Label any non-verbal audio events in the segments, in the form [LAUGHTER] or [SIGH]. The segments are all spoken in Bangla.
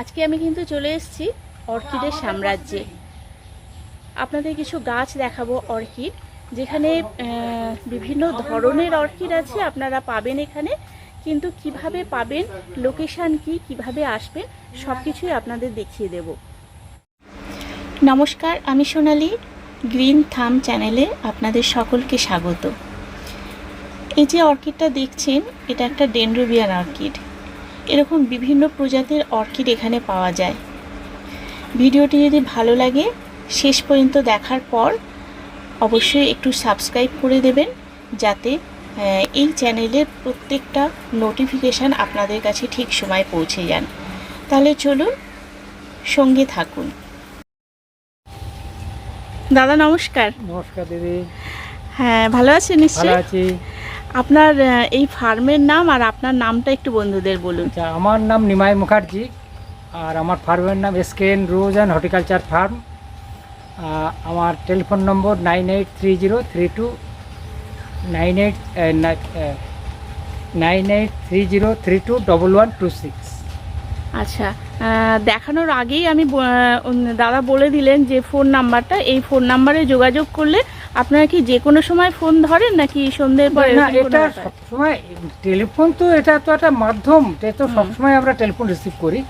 আজকে আমি কিন্তু চলে এসেছি অর্কিডের সাম্রাজ্যে। আপনাদের কিছু গাছ দেখাবো অর্কিড, যেখানে বিভিন্ন ধরনের অর্কিড আছে, আপনারা পাবেন এখানে। কিন্তু কীভাবে পাবেন, লোকেশান কি, কীভাবে আসবেন সব কিছুই আপনাদের দেখিয়ে দেব। নমস্কার, আমি সোনালি, গ্রিন থাম চ্যানেলে আপনাদের সকলকে স্বাগত। এই যে অর্কিডটা দেখছেন, এটা একটা ডেন্ড্রোবিয়ান অর্কিড। এরকম বিভিন্ন প্রজাতির অর্কিড এখানে পাওয়া যায়। ভিডিওটি যদি ভালো লাগে শেষ পর্যন্ত দেখার পর অবশ্যই একটু সাবস্ক্রাইব করে দেবেন যাতে এই চ্যানেলের প্রত্যেকটা নোটিফিকেশান আপনাদের কাছে ঠিক সময় পৌঁছে যান। তাহলে চলুন সঙ্গে থাকুন। দাদা নমস্কার। নমস্কার দিদি। হ্যাঁ ভালো আছেন ভালো নিশ্চয়ই আছি। আপনার এই ফার্মের নাম আর আপনার নামটা একটু বন্ধুদের বলুন। আচ্ছা আমার নাম নিমাই মুখার্জি আর আমার ফার্মের নাম SKN rose and horticulture farm. আমার telephone number nine eight three zero three two nine eight nine eight three zero three two double one two six. আচ্ছা দেখানোর আগেই আমি দাদা বলে দিলেন যে ফোন নাম্বারটা। এই ফোন নাম্বারে যোগাযোগ করলে আপনারা কি যে কোনো সময় ফোন ধরেন নাকি সন্ধ্যের পর এটা সবসময় টেলিফোন তো এটা তো একটা মাধ্যম এটা তো সবসময় আমরা টেলিফোন রিসিভ করি।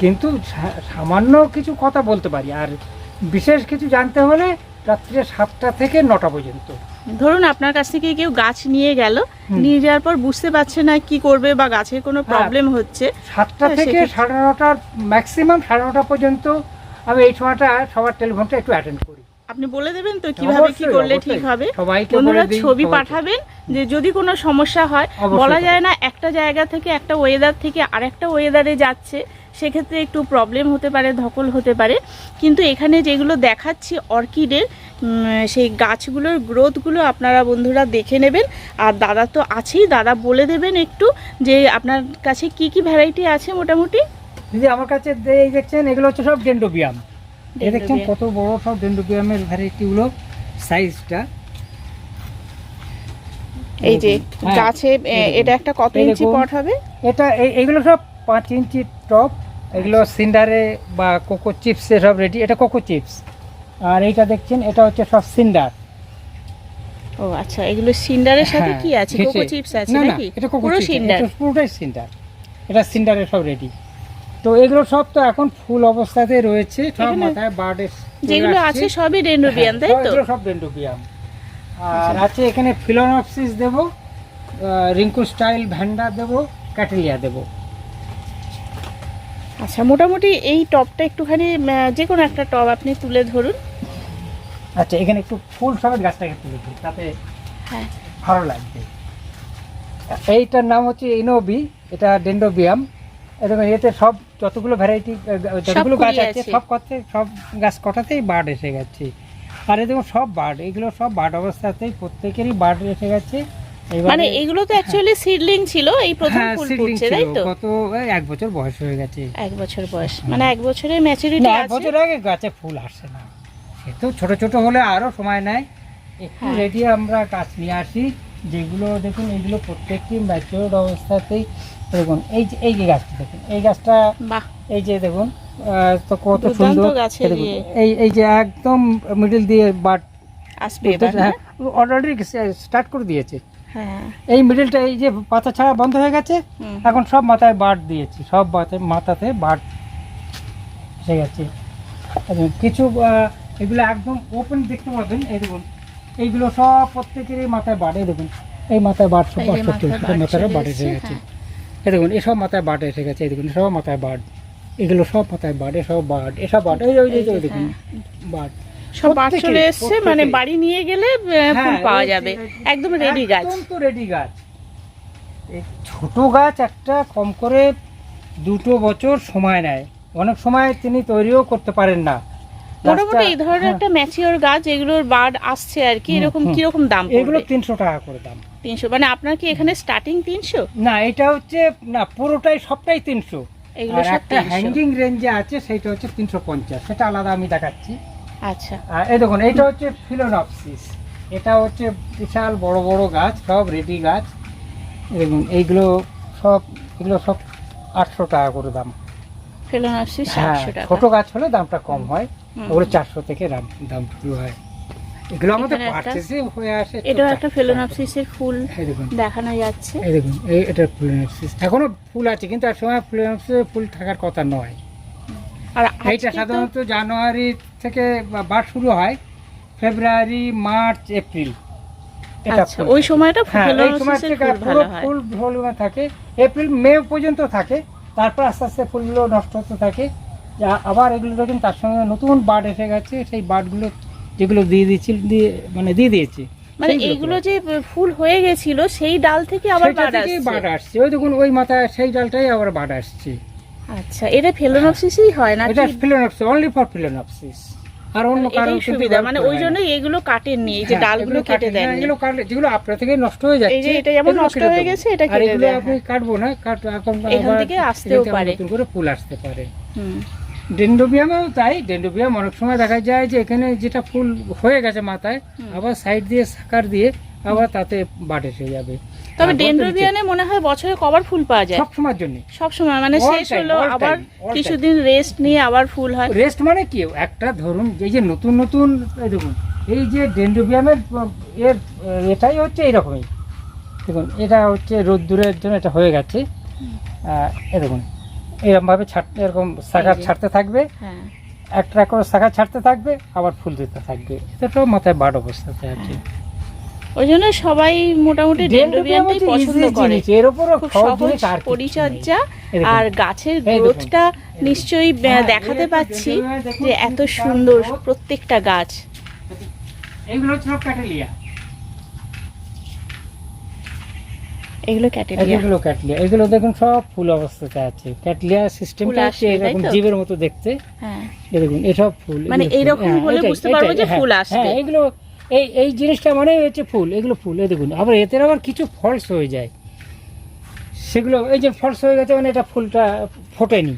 কিন্তু সামান্য কিছু কথা বলতে পারি। আর বিশেষ কিছু জানতে হলে রাত্রে সাতটা থেকে নটা পর্যন্ত। ধরুন আপনার কাছ থেকে কেউ গাছ নিয়ে গেল নিয়ে যাওয়ার পর বুঝতে পারছে না কি করবে বা গাছের কোনো হ্যাঁ। প্রবলেম হচ্ছে। সাতটা হ্যাঁ, থেকে সাড়ে নটার ম্যাক্সিমাম সাড়ে নটা পর্যন্ত আমি এই সময়টা সবার টেলিফোনটা একটু অ্যাটেন্ড করি। আপনি বলে দেবেন তো কীভাবে কি করলে ঠিক হবে? বন্ধুরা ছবি পাঠাবেন যে যদি কোনো সমস্যা হয় বলা যায় না একটা জায়গা থেকে একটা ওয়েদার থেকে আরেকটা ওয়েদারে যাচ্ছে সেক্ষেত্রে একটু প্রবলেম হতে পারে ধকল হতে পারে। কিন্তু এখানে যেগুলো দেখাচ্ছি অর্কিডের সেই গাছগুলোর গ্রোথগুলো আপনারা বন্ধুরা দেখে নেবেন। আর দাদা তো আছেই দাদা বলে দেবেন একটু যে আপনার কাছে কি কি ভ্যারাইটি আছে মোটামুটি? দিদি আমার কাছে এই দেখছেন এগুলো হচ্ছে সব ডেন্ডোবিয়াম দেখছেন কত বড় সব ডেন্ডোবিয়ামের ভ্যারাইটিগুলো সাইজটা এই যে হ্যাঁ, গাছে। এটা একটা কত ইঞ্চি পট হবে? এটা এই- এইগুলো সব পাঁচ ইঞ্চি টপ এগুলো সিন্ডারে বা কোকো চিপসে সব রেডি এটা কোকো চিপস। আর এইটা দেখছেন এটা হচ্ছে সব সিন্ডার। ও আচ্ছা এগুলো সিন্ডারের সাথে হ্যাঁ, কি আছে? কোকো চিপস আছে নাকি? এটা কোকো পুরো সিন্ডার। পুরোটাই সিন্ডার। এটা সিন্ডারে সব রেডি তো এগুলো সব তো এখন ফুল অবস্থাতে রয়েছে। সব মাথায় বার্ড যেগুলো আছে সবই ডেন্ড্রোবিয়ান তাই তো? এগুলো সব ডেন্ডোবিয়াম আর আছে এখানে ফিলোনপসিস দেব রিঙ্কু স্টাইল ভ্যান্ডা দেব ক্যাটেলিয়া দেব। আচ্ছা মোটামুটি এই টপটা একটুখানি যে কোনো একটা টপ আপনি তুলে ধরুন। আচ্ছা এখানে একটু ফুল সমেত গাছটাকে তুলে দিই তাতে হ্যাঁ। ভালো লাগবে। এইটার নাম হচ্ছে ইনোবি এটা ডেন্ডোবিয়াম এরকম এতে সব যতগুলো ভ্যারাইটি যতগুলো গাছ আছে আছে। সব কতে সব গাছ কটাতেই বার্ড এসে গেছে। আর দেখুন সব বার্ড এগুলো সব বার্ড অবস্থাতেই প্রত্যেকেরই বার্ড এসে গেছে। মানে এগুলো তো অ্যাকচুয়ালি সিডলিং ছিল এই প্রথম হ্যাঁ ফুল ফুটছে তাই তো? কত এক বছর বয়স হয়ে গেছে। এক বছর বয়স। মানে এক বছরের ম্যাচুরিটি না এক বছর আগে গাছে ফুল আসে না। সে তো ছোট ছোট হলে আরও সময় নেয়। একটু হ্যাঁ। রেডি আমরা গাছ নিয়ে আসি। যেগুলো দেখুন এইগুলো প্রত্যেকটি ম্যাচিওর অবস্থাতেই দেখুন এই যে এই যে গাছটা দেখুন এই গাছটা এই যে দেখুন তো কত সুন্দর। এই। এই যে একদম মিডিল দিয়ে বাট আসবে অলরেডি স্টার্ট করে দিয়েছে। হ্যাঁ। এই মিডিলটা এই যে পাতা ছাড়া বন্ধ হয়ে গেছে এখন সব মাথায় বাট দিয়েছি সব মাথাতে বাট এসে গেছে। কিছু এগুলো একদম ওপেন দেখতে পাবেন এই দেখুন। এইগুলো সব প্রত্যেকেরই মাথায় এই দেখুন। এই মাথায় বাট সব এই বাট মাথায় এসে এসেছে, গেছে। এই দেখুন এসব মাথায় বাট এসে গেছে এই দেখুন সব মাথায় বাট। এগুলো সব মাথায় বাট এসব বাট এসব বাট এই যে- ওই দেখুন। বাট। সব চলে এসছে মানে বাড়ি নিয়ে গেলে ফুল হ্যাঁ, পাওয়া যাবে। একদম রেডি গাছ। একদম তো রেডি গাছ। ছোট গাছ একটা কম করে দুটো বছর সময় নেয়। অনেক সময় তিনি তৈরিও করতে পারেন না। মোটামুটি এই ধরনের হ্যাঁ, একটা ম্যাচিওর গাছ এগুলোর বার্ড আসছে আর কি এরকম। কীরকম দাম এগুলো তিনশো টাকা করে দাম। তিনশো মানে আপনার কি এখানে স্টার্টিং তিনশো? না এটা হচ্ছে না পুরোটাই সবটাই তিনশো। এগুলো একটা হ্যাঙ্গিং রেঞ্জে আছে সেটা হচ্ছে তিনশো পঞ্চাশ। সেটা আলাদা আমি দেখাচ্ছি। আচ্ছা। এই দেখুন এইটা হচ্ছে ফিলোনপসিস এটা হচ্ছে বিশাল বড় বড় গাছ সব রেডি গাছ। দেখুন এইগুলো সব এগুলো সব আটশো টাকা করে দাম। ফেলোনাপসিস হ্যাঁ ছোট গাছ হলে দামটা কম হয়। ওগুলো চারশো থেকে দাম শুরু হয়। এগুলো আমাদের পার্চেসে হয়ে আসে এটাও একটা 400 ফুল দেখানো। যাচ্ছে। এই দেখুন এই এটা ফ্লোনাপসিস। এখনও ফুল আছে কিন্তু এক সময় ফ্লোনাপসিসে ফুল থাকার কথা নয়। আর এইটা সাধারণত জানুয়ারি থেকে বাট শুরু হয় ফেব্রুয়ারি মার্চ এপ্রিল। এটা আচ্ছা ওই। সময়টা হ্যাঁ সময় ফুল ভালো হয়। ফুল ভলিউমে থাকে। এপ্রিল মে পর্যন্ত থাকে। তারপর আস্তে আস্তে ফুলগুলো নষ্ট হতে থাকে। আবার এগুলো দেখুন তার সঙ্গে নতুন বাট এসে গেছে সেই বাটগুলো যেগুলো দিয়ে দিয়েছিল দিয়ে মানে দিয়ে দিয়েছে। মানে এগুলো যে ফুল হয়ে গেছিল সেই ডাল থেকে আবার বাট বাড় আসছে। বার্ড আসছে। ওই দেখুন ওই মাথায় সেই ডালটাই আবার বাট আসছে। আচ্ছা এটা ফিলোনপসিসই হয় না এটা ফিলোনপসিস অনলি ফর ফিলোনপসিস। আর অন্য কারণ সুবিধা। মানে ওই জন্যই এগুলো কাটেননি এই যে হ্যাঁ, ডালগুলো কেটে দেন এগুলো কাটলে যেগুলো আপনার থেকে নষ্ট হয়ে যাচ্ছে। এই যে এটা যেমন নষ্ট হয়ে গেছে, এটা কেটে দেয়া, আপনি কাটবো না কাট এখন এখান থেকে আসতেও পারে। নতুন করে ফুল আসতে পারে। হুম। ডেন্ডোবিয়ামেও তাই ডেন্ডোবিয়াম অনেক সময় দেখা যায় যে এখানে যেটা ফুল হয়ে গেছে মাথায় আবার সাইড দিয়ে সাকার দিয়ে আবার তাতে বাট যাবে। তবে আর ডেন্ড্রোবিয়ানে মনে হয় বছরে কবার ফুল পাওয়া যায়। সব সময়ের জন্য। সব সময় মানে শেষ হলো আবার. কিছুদিন রেস্ট নিয়ে আবার ফুল হয়। রেস্ট মানে কি? একটা ধরুন এই যে নতুন নতুন এই দেখুন এই যে ডেন্ডোবিয়ামের এর এটাই হচ্ছে এইরকমই। দেখুন এটা হচ্ছে রোদ্দুরের জন্য এটা হয়ে গেছে। দেখুন এরকমভাবে ছাড়তে এরকম শাখা ছাড়তে থাকবে। হ্যাঁ। একটা করে শাখা ছাড়তে থাকবে আবার ফুল দিতে থাকবে। এটা তো মাথায় বাড অবস্থাতে আছে। ওই জন্য সবাই মোটামুটি পছন্দ করে। এর উপরও সহজ। পরিচর্যা। আর গাছের গ্রোথটা নিশ্চয়ই হ্যাঁ, দেখাতে পাচ্ছি যে এত সুন্দর প্রত্যেকটা গাছ। এইগুলো সব ক্যাটেলিয়া। এগুলো ক্যাটেরিয়া এগুলো ক্যাটলিয়া এগুলো দেখুন সব ফুল অবস্থাতে আছে। ক্যাটলিয়া সিস্টেমটা হচ্ছে এরকম জীবের মতো দেখতে। হ্যাঁ। দেখুন এসব ফুল মানে হ্যাঁ, হলে বুঝতে পারব যে হ্যাঁ, ফুল। হ্যাঁ এগুলো এই এই জিনিসটা মানে হচ্ছে ফুল এগুলো ফুল এই দেখুন আবার এতে আবার কিছু ফলস হয়ে যায়। সেগুলো এই যে ফলস হয়ে গেছে মানে এটা ফুলটা ফোটেনি।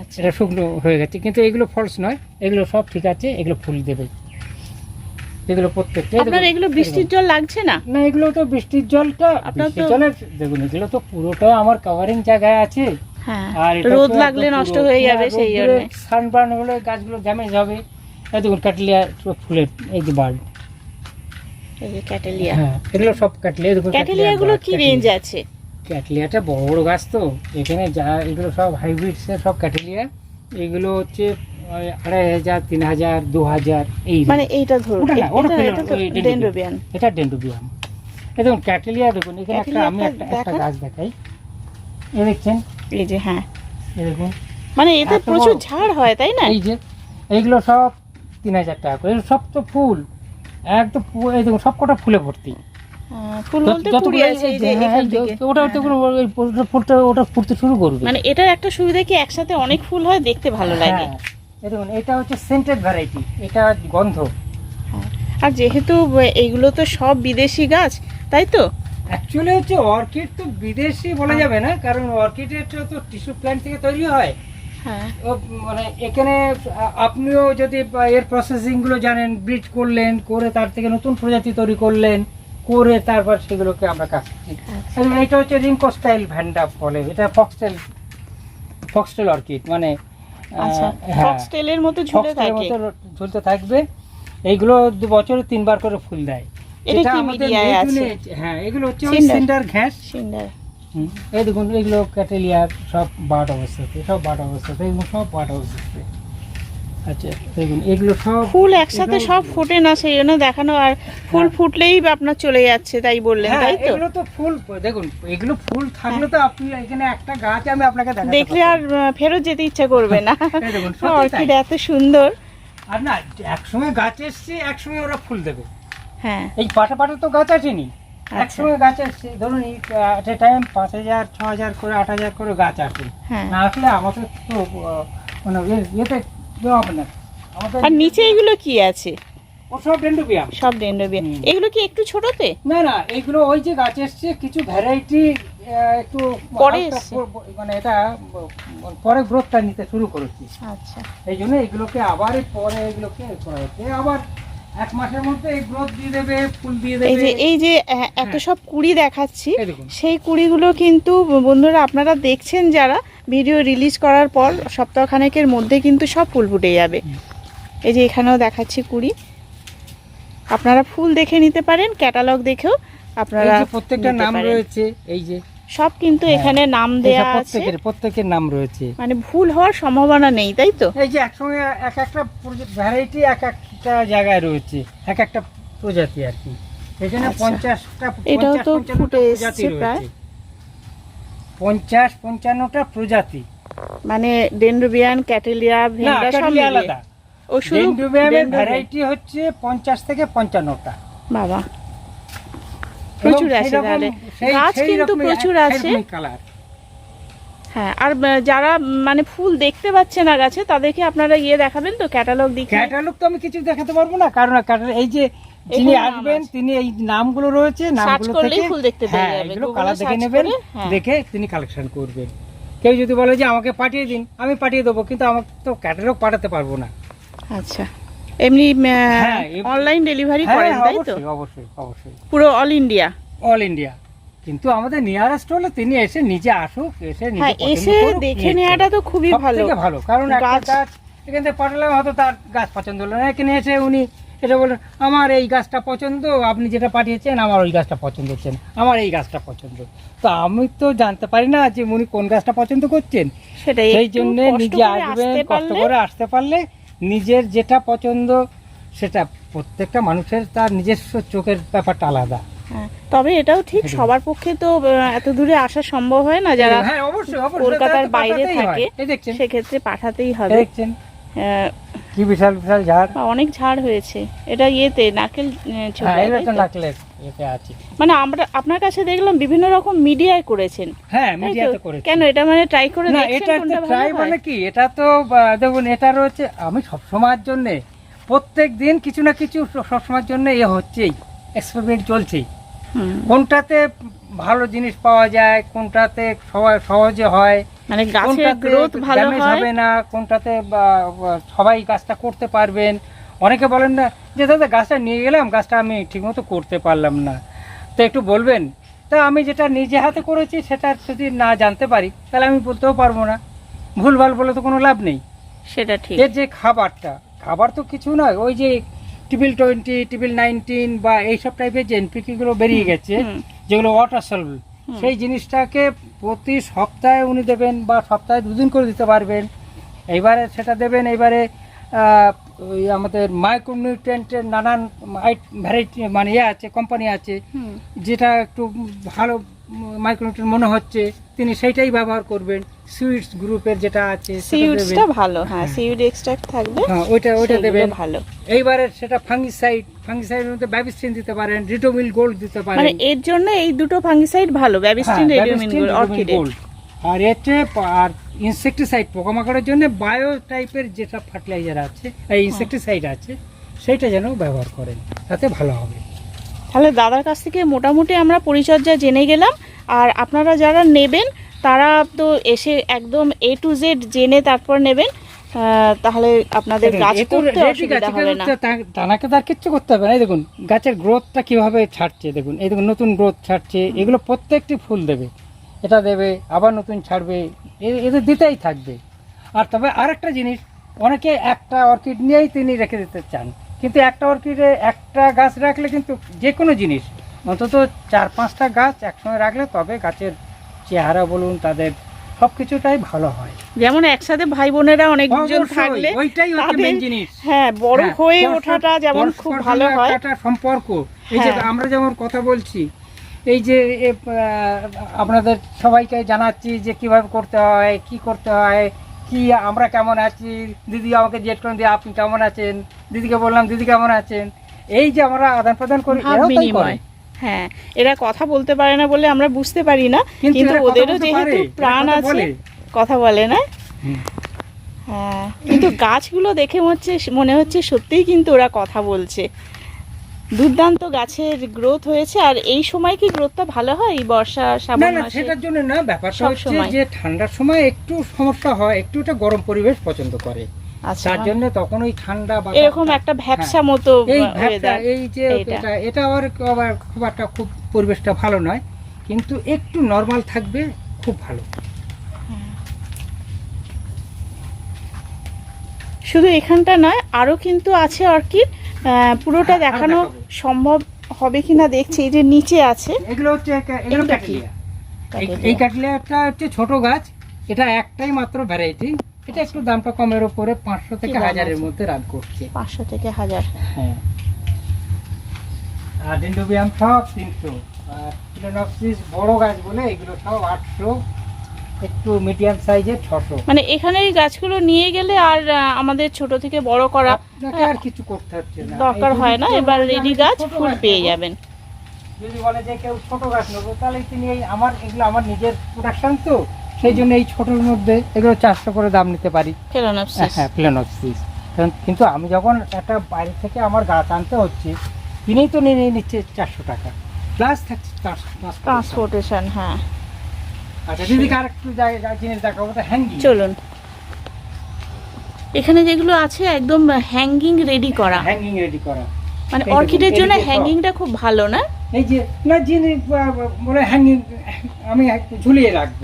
আচ্ছা। এটা শুকনো হয়ে গেছে কিন্তু এগুলো ফলস নয় এগুলো সব ঠিক আছে এগুলো ফুল দেবে। এগুলো প্রত্যেকটা আপনার এগুলো বৃষ্টির জল লাগছে না? না এগুলো তো বৃষ্টির জলটা আপনার বৃষ্টির জলের দেখুন এগুলো তো পুরোটা আমার কভারিং জায়গায় আছে। হ্যাঁ আর রোদ লাগলে নষ্ট হয়ে যাবে হ্যাঁ, সেই জন্য। সানবার্ন হলে গাছগুলো ড্যামেজ হবে। এই দেখুন কাটলিয়া ফুলের এই যে বার্ড এই যে ক্যাটেলিয়া। হ্যাঁ এগুলো সব দেখুন কি রেঞ্জ আছে? ক্যাটলিয়াটা বড় বড় গাছ তো এখানে যা এগুলো সব হাইব্রিডস সব ক্যাটেলিয়া। এগুলো হচ্ছে আড়াই হাজার তিন হাজার দু হাজার এই মানে এইটা ধরুন এটা- ডেন্ড্রোবিয়াম। দেখুন ক্যাটেলিয়া দেখুন এখানে একটা আমি একটা একটা গাছ দেখাই। এই দেখছেন? এই যে হ্যাঁ। দেখুন। মানে এতে প্রচুর। ঝাড় হয় তাই না? এই যে এইগুলো সব তিন হাজার টাকা করে সব তো ফুল। একদম সব কটা ফুলে ভর্তি। ফুল বলতে কুড়ি আছে এই যে হ্যাঁ, এখান থেকে। ওটা ওটা ফুলটা- ফুলটা ওটা ফুটতে শুরু করবে। মানে এটার একটা সুবিধা কি একসাথে অনেক ফুল হয় দেখতে ভালো লাগে? হ্যাঁ দেখুন এটা হচ্ছে সেন্টেড ভ্যারাইটি এটা গন্ধ। আর যেহেতু এইগুলো তো সব বিদেশি গাছ তাই তো? অ্যাকচুয়ালি হচ্ছে অর্কিড তো বিদেশি বলা যাবে না কারণ অর্কিডের তো টিস্যু প্ল্যান্ট থেকে তৈরি হয় হ্যাঁ। মানে এখানে আপনিও যদি এর প্রসেসিংগুলো জানেন ব্রিড করলেন করে তার থেকে নতুন প্রজাতি তৈরি করলেন করে তারপর সেগুলোকে আমরা কাজ করি। আচ্ছা। এবং এটা হচ্ছে রিঙ্কো স্টাইল ভ্যান্ডা বলে এটা ফক্সটেল ফক্সটেল অর্কিড মানে আচ্ছা হ্যাঁ, ফক্সটেলের মতো ঝুলে ফক্সটেলের থাকে। মতো ঝুলতে থাকবে। এইগুলো দু বছরে তিনবার করে ফুল দেয়। এটা কি মিডিয়ায় আছে? হ্যাঁ এগুলো হচ্ছে সিন্ডার ঘ্যাস সিন্ডার এই দেখুন এগুলো ক্যাটেলিয়ার সব বাট অবস্থাতে সব বাট অবস্থাতে এগুলো সব বাট অবস্থাতে। আচ্ছা দেখুন এগুলো সব ফুল একসাথে সব ফোটে না সেই জন্য দেখানো আর ফুল হ্যাঁ। ফুটলেই আপনার চলে যাচ্ছে তাই বললেন হ্যাঁ, তাই তো? এগুলো তো ফুল দেখুন এগুলো ফুল থাকলে তো আপনি এখানে একটা গাছ আমি আপনাকে দেখাতে দেখলে আর ফেরত যেতে ইচ্ছা করবে না। [LAUGHS] দেখুন, অর্কিড এত সুন্দর। আর না একসময় গাছ এসছে একসময় ওরা ফুল দেবে। হ্যাঁ। এই পাটা পাটা তো গাছ আসেনি। আচ্ছা। একসময় গাছ আসছে ধরুন এট এ টাইম পাঁচ হাজার ছ হাজার করে আট হাজার করে গাছ আসে হ্যাঁ। না আসলে আমাদের তো মানে ইয়েতে দেওয়া হবে না। আর নিচে এগুলো কি আছে? ও সব ডেন্ডোবিয়াম। সব ডেন্ড্রোবিয়ান এগুলো কি একটু ছোটতে? না না এইগুলো ওই যে গাছ এসছে কিছু ভ্যারাইটি একটু পরে মানে এটা পরে গ্রোথটা নিতে শুরু করেছি। আচ্ছা। এই জন্য এগুলোকে আবার পরে এগুলোকে করা হচ্ছে আবার এক মাসের মধ্যে এই গ্রোথ দিয়ে দেবে ফুল দিয়ে এই যে এই যে এত হ্যাঁ। সব কুড়ি দেখাচ্ছি। সেই কুড়িগুলো কিন্তু বন্ধুরা আপনারা দেখছেন যারা ভিডিও রিলিজ করার পর সপ্তাহখানেকের মধ্যে কিন্তু সব ফুল ফুটে যাবে। এই যে এখানেও দেখাচ্ছি কুড়ি। আপনারা ফুল দেখে নিতে পারেন ক্যাটালগ দেখেও আপনারা প্রত্যেকটা নাম রয়েছে এই যে। সব কিন্তু হ্যাঁ। এখানে নাম দেয়া আছে। প্রত্যেকের প্রত্যেকের নাম রয়েছে। মানে ভুল হওয়ার সম্ভাবনা নেই তাই তো? এই যে একসঙ্গে এক একটা ভ্যারাইটি এক একটা জায়গায় রয়েছে এক একটা প্রজাতি আর কি। এখানে আচ্ছা। পঞ্চাশটা এটাও পঞ্চাশ তো পঞ্চান্নটা ফুটে প্রজাতি প্রায়। পঞ্চাশ পঞ্চান্নটা প্রজাতি। মানে ডেন্ড্রোবিয়ান ক্যাটেলিয়া ভেন্ডা সব আলাদা। ও শুধু ডেন্ড্রোবিয়ামের ভ্যারাইটি হচ্ছে পঞ্চাশ থেকে পঞ্চান্নটা। বাবা। প্রচুর আছে সেইরকম- তাহলে। গাছ কিন্তু প্রচুর আছে। কালার হ্যাঁ আর যারা মানে ফুল দেখতে পাচ্ছে না গাছে তাদেরকে আপনারা ইয়ে দেখাবেন তো ক্যাটালগ দিকে ক্যাটালগ তো আমি কিছু দেখাতে পারব না কারণ এই যে যিনি আসবেন তিনি এই নামগুলো রয়েছে নামগুলো থেকে ফুল দেখতে হ্যাঁ এগুলো কালার দেখে নেবেন হ্যাঁ। দেখে তিনি কালেকশন করবেন। কেউ যদি বলে যে আমাকে পাঠিয়ে দিন আমি পাঠিয়ে দেবো কিন্তু আমাকে তো ক্যাটালগ পাঠাতে পারব না। আচ্ছা এমনি হ্যাঁ, অনলাইন ডেলিভারি হ্যাঁ করেন তাই তো? অবশ্যই অবশ্যই পুরো অল ইন্ডিয়া অল ইন্ডিয়া কিন্তু আমাদের নিয়ারেস্ট হলে তিনি এসে নিজে আসুক এসে নিজে হ্যাঁ এসে দেখে নেওয়াটা তো খুবই ভালো। ভালো কারণ একটা গাছ- এখান থেকে পাঠালাম হয়তো তার গাছ পছন্দ হলো না। এখানে এসে উনি এটা বলেন আমার এই গাছটা পছন্দ আপনি যেটা পাঠিয়েছেন আমার ওই গাছটা পছন্দ হচ্ছে না আমার এই গাছটা পছন্দ। তো আমি তো জানতে পারি না যে উনি কোন গাছটা পছন্দ করছেন। সেটাই সেই জন্য নিজে আসবেন কষ্ট করে আসতে পারলে নিজের যেটা পছন্দ সেটা প্রত্যেকটা মানুষের তার নিজস্ব চোখের ব্যাপারটা আলাদা। তবে এটাও ঠিক সবার পক্ষে তো এত দূরে আসা সম্ভব হয় না যারা হ্যাঁ অবশ্যই কলকাতার বাইরে হয়। থাকে সেক্ষেত্রে পাঠাতেই হবে। দেখছেন। কি বিশাল বিশাল ঝাড়। অনেক ঝাড় হয়েছে। এটা ইয়েতে হ্যাঁ এতে আছে। মানে আমরা আপনার কাছে দেখলাম বিভিন্ন রকম মিডিয়ায় করেছেন। হ্যাঁ মিডিয়াতে করেছি। কেন এটা মানে ট্রাই করে না এটা ট্রাই মানে কি? এটা তো দেখুন এটা রয়েছে আমি সব সময়ের জন্য প্রত্যেক দিন কিছু না কিছু সব সময়ের জন্য এ হচ্ছেই এক্সপেরিমেন্ট চলছেই। কোনটাতে ভালো জিনিস পাওয়া যায় কোনটাতে সহজে হয় মানে গাছের গ্রোথ ভালো হবে না কোনটাতে সবাই গাছটা করতে পারবেন। অনেকে বলেন না যে দাদা গাছটা নিয়ে গেলাম গাছটা আমি ঠিকমতো করতে পারলাম না। তো একটু বলবেন তা আমি যেটা নিজে হাতে করেছি সেটা যদি না জানতে পারি তাহলে আমি বলতেও পারব না। ভুলভাল বলে তো কোনো লাভ নেই। সেটা ঠিক। এর যে খাবারটা খাবার তো কিছু নয় ওই যে টিবিল টোয়েন্টি টিবিল নাইনটিন বা এইসব টাইপের যে এনপিকিগুলো বেরিয়ে গেছে যেগুলো ওয়াটার সলভেল হুম। সেই জিনিসটাকে প্রতি সপ্তাহে উনি দেবেন বা সপ্তাহে দুদিন করে দিতে পারবেন। এইবারে সেটা দেবেন এইবারে ওই আমাদের মাইক্রোনিউট্রেন্টের নানান ভ্যারাইটি মানে ইয়ে আছে কোম্পানি আছে যেটা একটু ভালো মাইক্রোনিউট্রেন্ট মনে হচ্ছে তিনি সেইটাই ব্যবহার করবেন। সুইটস গ্রুপের যেটা আছে সেটা দেবেন। সিউডসটা ভালো হ্যাঁ সিউড এক্সট্রাক্ট থাকবে হ্যাঁ ওইটা ওইটা দেবেন। ভালো। এইবারে সেটা ফাঙ্গিসাইড ফাঙ্গিসাইডের মধ্যে ব্যাবিস্টিন দিতে পারেন রিটোমিল গোল্ড দিতে পারেন। মানে এর জন্য এই দুটো ফাঙ্গিসাইড ভালো ব্যাবিস্টিন হ্যাঁ, Babistin, অর্কিডে আর এতে আর ইনসেকটিসাইড পোকামাকড়ের জন্য বায়ো টাইপের যেটা ফার্টিলাইজার আছে এই ইনসেকটিসাইড আছে সেইটা যেন ব্যবহার করেন তাতে ভালো হবে। তাহলে দাদার কাছ থেকে মোটামুটি আমরা পরিচর্যা জেনে গেলাম। আর আপনারা যারা নেবেন তারা তো এসে একদম এ টু জেড জেনে তারপর নেবেন। তাহলে আপনাদের গাছ করতে অসুবিধা গাছ, হবে না। দানাকে তার কিচ্ছু করতে হবে না। এই দেখুন গাছের গ্রোথটা কীভাবে ছাড়ছে দেখুন এই দেখুন নতুন গ্রোথ ছাড়ছে এগুলো প্রত্যেকটি ফুল দেবে। এটা দেবে আবার নতুন ছাড়বে এদের দিতেই থাকবে। আর তবে আরেকটা জিনিস অনেকে একটা অর্কিড নিয়েই তিনি রেখে দিতে চান। কিন্তু একটা অর্কিডে একটা গাছ রাখলে কিন্তু যে কোনো জিনিস অন্তত চার পাঁচটা গাছ একসঙ্গে রাখলে তবে গাছের চেহারা বলুন তাদের সব কিছুটাই ভালো হয়। যেমন একসাথে ভাই বোনেরা অনেকজন থাকলে ওইটাই হচ্ছে জিনিস। হ্যাঁ বড় হ্যাঁ, হয়ে ওঠাটা যেমন খুব ভালো হয়। একটা সম্পর্ক। এই যে হ্যাঁ। আমরা যেমন কথা বলছি এই যে আপনাদের সবাইকে জানাচ্ছি যে কীভাবে করতে হয় কি করতে হয় কি আমরা কেমন আছি দিদি আমাকে জিজ্ঞেস করেন দিয়ে আপনি কেমন আছেন? দিদিকে বললাম দিদি কেমন আছেন? এই যে আমরা আদান প্রদান করি। বিনিময়। হ্যাঁ এরা কথা বলতে পারে না বলে আমরা বুঝতে পারি না কিন্তু ওদেরও যেহেতু প্রাণ আছে কথা বলে না। হ্যাঁ কিন্তু গাছগুলো দেখে হচ্ছে মনে হচ্ছে সত্যিই কিন্তু ওরা কথা বলছে। দুর্দান্ত গাছের গ্রোথ হয়েছে আর এই সময় কি গ্রোথটা ভালো হয় এই বর্ষা শ্রাবণ না মাসে? সেটার জন্য না ব্যাপারটা সব হচ্ছে সময়। যে ঠান্ডার সময় একটু সমস্যা হয় একটু গরম পরিবেশ পছন্দ করে। তার জন্য তখন ওই ঠান্ডা বাতাসটা- এরকম একটা ভ্যাপসা মতো হ্যাঁ, এই ভ্যাপটা এই যে এটা এটা আবার আবার খুব একটা খুব পরিবেশটা ভালো নয় কিন্তু একটু নর্মাল থাকবে খুব ভালো। শুধু এখানটা নয় আরও কিন্তু আছে অর্কিড। আহ, পুরোটা হ্যাঁ, দেখানো সম্ভব হবে কিনা দেখছি এই যে নিচে আছে। এগুলো হচ্ছে এগুলো এইটা কি? ক্যাটলিয়া এই- ক্যাটলিয়া। এই হচ্ছে ছোট গাছ এটা একটাই মাত্র ভ্যারাইটি এটা একটু দামটা কমের উপরে পাঁচশো থেকে হাজারের মধ্যে রান করছে। পাঁচশো থেকে হাজার। হ্যাঁ। আর ডেন্ডোবিয়াম সব তিনশো। আর ফিলোনক্সিস বড় গাছ বলে এগুলো সব আটশো। একটু মিডিয়াম সাইজের ছশো। মানে এখানে এই গাছগুলো নিয়ে গেলে আর আমাদের ছোট থেকে বড় করা আর কিছু করতে হচ্ছে না। দরকার হয় না এবার রেডি গাছ ফুল পেয়ে যাবেন। যদি বলে যে কেউ ছোট গাছ নেব তাহলে তিনি এই আমার এগুলো আমার নিজের প্রোডাকশন তো। সেই জন্য এই ছোটোর মধ্যে এগুলো চারশো করে দাম নিতে পারি। হ্যাঁ প্লেনক্সিস কিন্তু আমি যখন একটা বাইরে থেকে আমার গাছ আনতে হচ্ছে তিনিই তো নিয়ে নিচ্ছে চারশো টাকা। প্লাস থাকছে ট্রান্সপোর্টেশন হ্যাঁ। আচ্ছা দিদিকে আর একটু জায়গা জিনিস দেখাবো তো হ্যাঙ্গিং চলুন। এখানে যেগুলো আছে একদম হ্যাঙ্গিং রেডি করা। হ্যাঙ্গিং রেডি করা। মানে অর্কিডের জন্য হ্যাঙ্গিংটা খুব ভালো না? এই যে না জিনিস বলে হ্যাঙ্গিং আমি ঝুলিয়ে রাখব।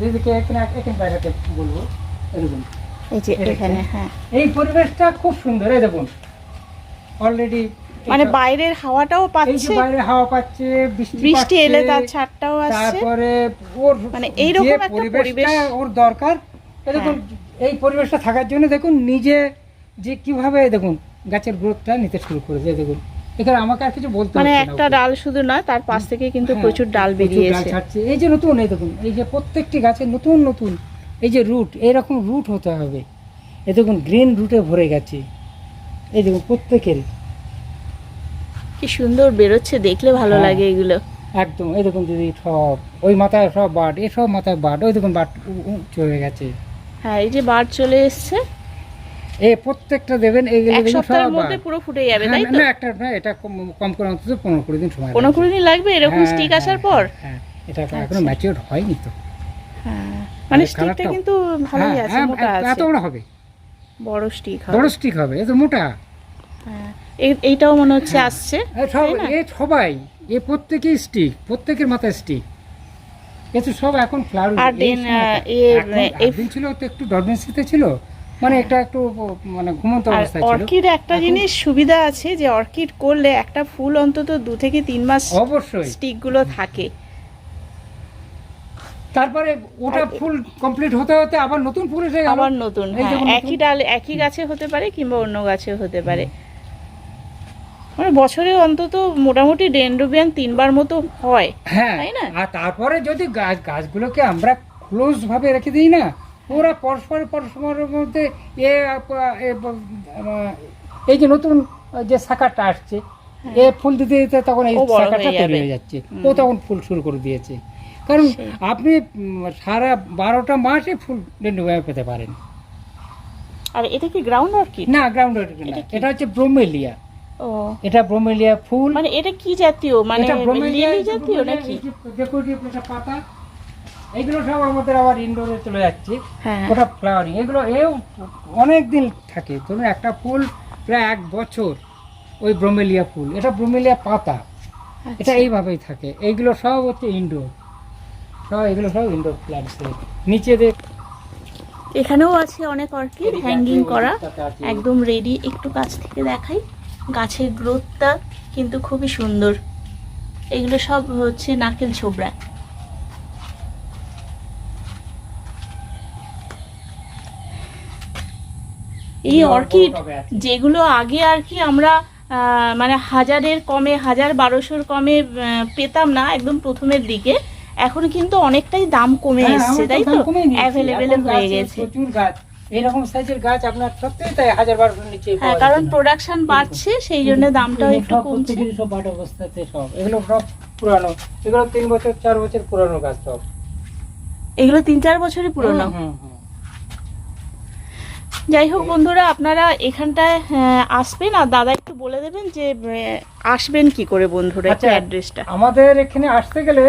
দিদিকে এখানে এখানে বলব এই এই যে এখানে হ্যাঁ। এই পরিবেশটা খুব সুন্দর এই দেখুন। অলরেডি মানে বাইরের হাওয়াটাও পাচ্ছে। বাইরে হাওয়া পাচ্ছে বৃষ্টি বৃষ্টি এলে তার ছাড়টাও আসছে। তারপরে ওর মানে একটা পরিবেশ- হ্যাঁ। ওর দরকার এই দেখুন এই পরিবেশটা থাকার জন্য দেখুন নিজে যে কীভাবে দেখুন গাছের গ্রোথটা নিতে শুরু করেছে দেখুন। এখানে আমাকে আর কিছু বলতে মানে একটা ডাল শুধু নয় তার পাশ থেকে কিন্তু হ্যাঁ, প্রচুর ডাল বেরিয়েছে এই যে নতুন এই দেখুন এই যে প্রত্যেকটি গাছে নতুন নতুন এই যে রুট এইরকম রুট হতে হবে। এই দেখুন গ্রিন রুটে ভরে গেছে। এই দেখুন প্রত্যেকের। কি সুন্দর বেরোচ্ছে দেখলে ভালো হ্যাঁ। লাগে এগুলো। একদম এই দেখুন দিদি সব। ওই মাথায় সব বাট এই সব মাথায় বাট ওই দেখুন বাট চলে গেছে। হ্যাঁ এই যে বার চলে এসছে এই প্রত্যেকটা দেবেন এইগুলো এক সপ্তাহের মধ্যে পুরো ফুটে যাবে হ্যাঁ, তাই তো? না একটা না এটা কম করে অন্তত পনেরো কুড়ি দিন সময় কোনো লাগবে। কুড়ি দিন লাগবে এরকম স্টিক হ্যাঁ, আসার পর? হ্যাঁ এটা আচ্ছা। এখনও ম্যাচিওর হয়নি তো। হ্যাঁ মানে স্টিকটা কিন্তু ভালোই আছে মোটা এত বড় হবে? বড় স্টিক হবে। বড় স্টিক হবে মোটা। হ্যাঁ এই- এইটাও মনে হচ্ছে। আসছে সবাই এ প্রত্যেকেই স্টিক প্রত্যেকের মাথায় স্টিক সব এখন ফ্লাওয়ার আর এই- ছিল তো একটু ডরমেন্সিতে ছিল মানে এটা একটু মানে ঘুমন্ত অবস্থায় ছিল। অর্কিড একটা জিনিস সুবিধা আছে যে অর্কিড করলে একটা ফুল অন্তত দু থেকে তিন মাস অবশ্যই। স্টিকগুলো থাকে। তারপরে ওটা ফুল কমপ্লিট হতে হতে আবার নতুন ফুল এসে গেল? আবার নতুন হ্যাঁ নতুন। একই ডাল একই গাছে হতে পারে কিংবা অন্য গাছে হতে পারে। মানে বছরে অন্তত মোটামুটি ডেন্ড্রোবিয়ান তিনবার মতো হয় হ্যাঁ তাই না? আর তারপরে যদি গাছ গাছগুলোকে আমরা ক্লোজ ভাবে রেখে দিই না ওরা পরস্পর পরস্পরের মধ্যে এ এই যে নতুন যে শাখাটা আসছে এ ফুল দিতে দিতে তখন এই শাখাটা তৈরি হয়ে যাচ্ছে। ও তখন ফুল শুরু করে দিয়েছে। কারণ আপনি সারা বারোটা মাসে ফুল ডেন্ডুবিয়াম পেতে পারেন। আর এটা কি গ্রাউন্ড অর্কিড না গ্রাউন্ড না। এটা হচ্ছে ব্রোমেলিয়া। ও। এটা ব্রোমেলিয়া ফুল। মানে এটা কি জাতীয়? মানে ব্রোমেলিয়া লিলি জাতীয় নাকি? ডেকোরেটিভ এটা পাতা এগুলো সব আমাদের আবার ইনডোরে চলে যাচ্ছে। হ্যাঁ। ওটা ফ্লাওয়ারিং এগুলো এও অনেক দিন থাকে। ধরুন একটা ফুল প্রায় এক বছর ওই ব্রোমেলিয়া ফুল এটা ব্রোমেলিয়া পাতা। এটা আচ্ছা। এইভাবেই থাকে। এইগুলো সব হচ্ছে ইনডোর সব এগুলো সব ইনডোর প্ল্যান্টস নিচে দেখ এখানেও আছে অনেক অর্কিড হ্যাঙ্গিং করা। একদম রেডি একটু কাছ থেকে দেখাই। গাছের গ্রোথটা কিন্তু খুবই সুন্দর। এগুলো সব হচ্ছে নারকেল ছোবড়া। এই অর্কিড যেগুলো আগে আর কি আমরা মানে হাজারের কমে হাজার বারোশোর কমে পেতাম না একদম প্রথমের দিকে। এখন কিন্তু অনেকটাই দাম কমে হ্যাঁ, এসছে তাই তো। অ্যাভেলেবেল হয়ে গেছে এরকম সাইজের গাছ আপনার সত্যিই তাই হাজার বার নিচে হ্যাঁ কারণ প্রোডাকশন বাড়ছে সেই জন্য দামটাও একটু কমছে। সব বাট অবস্থাতে সব। এগুলো সব পুরানো। এগুলো তিন বছর চার বছর পুরানো গাছ সব। এগুলো তিন চার বছরই পুরনো। হুম, হুম। যাই হোক বন্ধুরা আপনারা এখানটায় আসবেন আর দাদা একটু বলে দেবেন যে আসবেন কি করে বন্ধুরা একটু আচ্ছা। অ্যাড্রেসটা আমাদের এখানে আসতে গেলে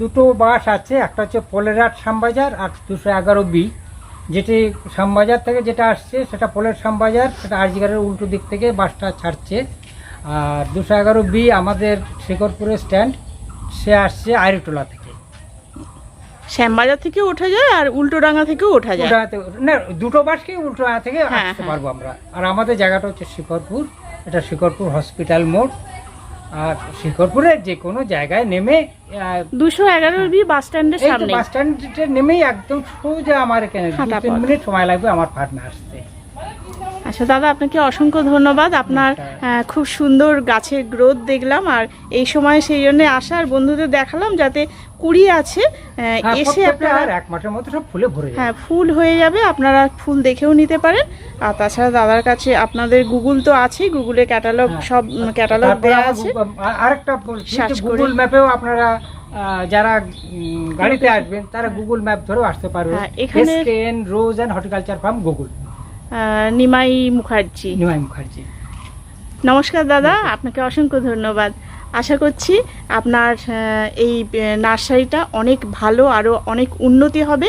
দুটো বাস আছে একটা হচ্ছে পলেরাট শ্যামবাজার আর দুশো এগারো বি। যেটি শ্যামবাজার থেকে যেটা আসছে সেটা পোলের শ্যামবাজার সেটা আরজিগারের উল্টো দিক থেকে বাসটা ছাড়ছে। আর দুশো এগারো বি আমাদের শেখরপুরের স্ট্যান্ড সে আসছে আইরিটোলা থেকে। শ্যামবাজার থেকে ওঠা যায় আর উল্টোডাঙ্গা থেকেও ওঠা যায়। না দুটো বাসকে উল্টো থেকে হ্যাঁ, আসতে হ্যাঁ। পারব আমরা। আর আমাদের জায়গাটা হচ্ছে শিকরপুর এটা শিকরপুর হসপিটাল মোড়। আর শিকরপুরের যে কোনো জায়গায় নেমে দুশো এগারো বি বাস স্ট্যান্ডের সামনে। বাস স্ট্যান্ডে নেমেই একদম সোজা আমার এখানে দু তিন মিনিট সময় লাগবে আমার পার্টনার আসতে। আচ্ছা দাদা আপনাকে অসংখ্য ধন্যবাদ। আপনার খুব সুন্দর গাছের গ্রোথ দেখলাম আর এই সময় সেই জন্য আসার বন্ধুদের দেখালাম যাতে কুড়ি আছে হ্যাঁ, এসে আপনারা এক মাসের মধ্যে সব ফুলে ভরে হ্যাঁ ফুল হয়ে যাবে আপনারা ফুল দেখেও নিতে পারেন। আর তাছাড়া দাদার কাছে আপনাদের গুগল তো আছেই গুগলে ক্যাটালগ হ্যাঁ। সব ক্যাটালগ দেওয়া আছে। আরেকটা গুগল ম্যাপেও আপনারা যারা গাড়িতে আসবেন তারা গুগল ম্যাপ ধরেও আসতে পারবে হ্যাঁ, এখানে- rose and horticulture farm Google Nimai Mukherjee. Nimai Mukherjee. নমস্কার দাদা আপনাকে অসংখ্য ধন্যবাদ। আশা করছি আপনার এই নার্সারিটা অনেক ভালো আরও অনেক উন্নতি হবে।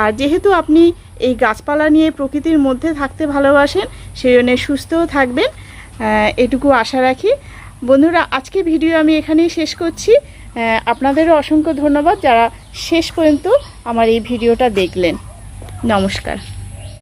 আর যেহেতু আপনি এই গাছপালা নিয়ে প্রকৃতির মধ্যে থাকতে ভালোবাসেন সেই জন্য সুস্থও থাকবেন। এটুকু আশা রাখি। বন্ধুরা আজকে ভিডিও আমি এখানেই শেষ করছি। আপনাদেরও অসংখ্য ধন্যবাদ যারা শেষ পর্যন্ত আমার এই ভিডিওটা দেখলেন। নমস্কার।